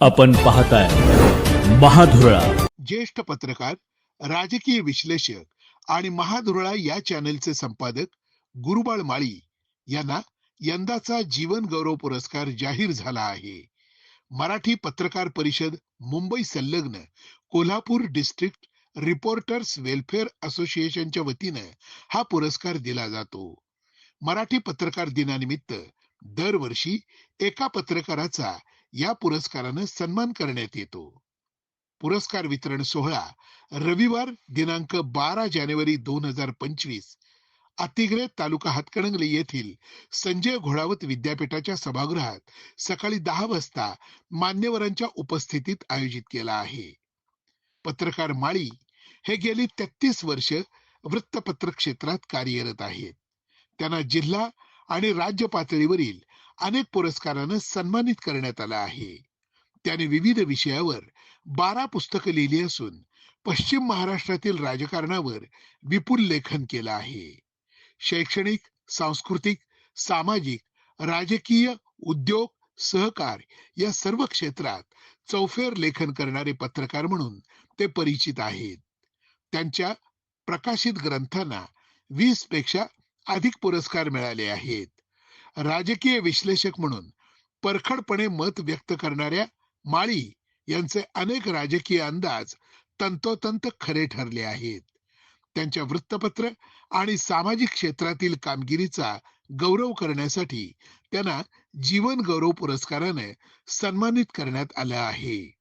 आपण पाहताय महाधुरळा. ज्येष्ठ पत्रकार राजकीय विश्लेषक आणि महाधुरळा या चॅनेलचे संपादक गुरुबाळ माळी यांना यंदाचा जीवन गौरव पुरस्कार जाहीर झाला आहे. मराठी पत्रकार परिषद मुंबई संलग्न कोल्हापूर डिस्ट्रिक्ट रिपोर्टर्स वेलफेअर असोसिएशनच्या वतीनं हा पुरस्कार दिला जातो. मराठी पत्रकार दिनानिमित्त दरवर्षी एका पत्रकाराचा या पुरस्कारानं सन्मान करण्यात येतो. पुरस्कार वितरण सोहळा रविवार दिनांक बारा जानेवारी दोन हजार पंचवीस अतिग्रे तालुका हातकणंगले येथील संजय घोडावत विद्यापीठाच्या सभागृहात सकाळी दहा वाजता मान्यवरांच्या उपस्थितीत आयोजित केला आहे. पत्रकार माळी हे गेली तेहतीस वर्ष वृत्तपत्र क्षेत्रात कार्यरत आहेत. त्यांना जिल्हा आणि राज्य पातळीवरील अनेक पुरस्कारानं सन्मानित करण्यात आलं आहे. त्याने विविध विषयावर बारा पुस्तकं लिहिली असून पश्चिम महाराष्ट्रातील राजकारणावर विपुल लेखन केलं आहे. शैक्षणिक सांस्कृतिक सामाजिक राजकीय उद्योग सहकार या सर्व क्षेत्रात चौफेर लेखन करणारे पत्रकार म्हणून ते परिचित आहेत. त्यांच्या प्रकाशित ग्रंथांना वीसपेक्षा अधिक पुरस्कार मिळाले आहेत. राजकीय विश्लेषक म्हणून परखडपणे मत व्यक्त करणाऱ्या माळी यांचे अनेक राजकीय अंदाज तंतोतंत खरे ठरले आहेत. त्यांच्या वृत्तपत्र आणि सामाजिक क्षेत्रातील कामगिरीचा गौरव करण्यासाठी त्यांना जीवन गौरव पुरस्काराने सन्मानित करण्यात आलं आहे.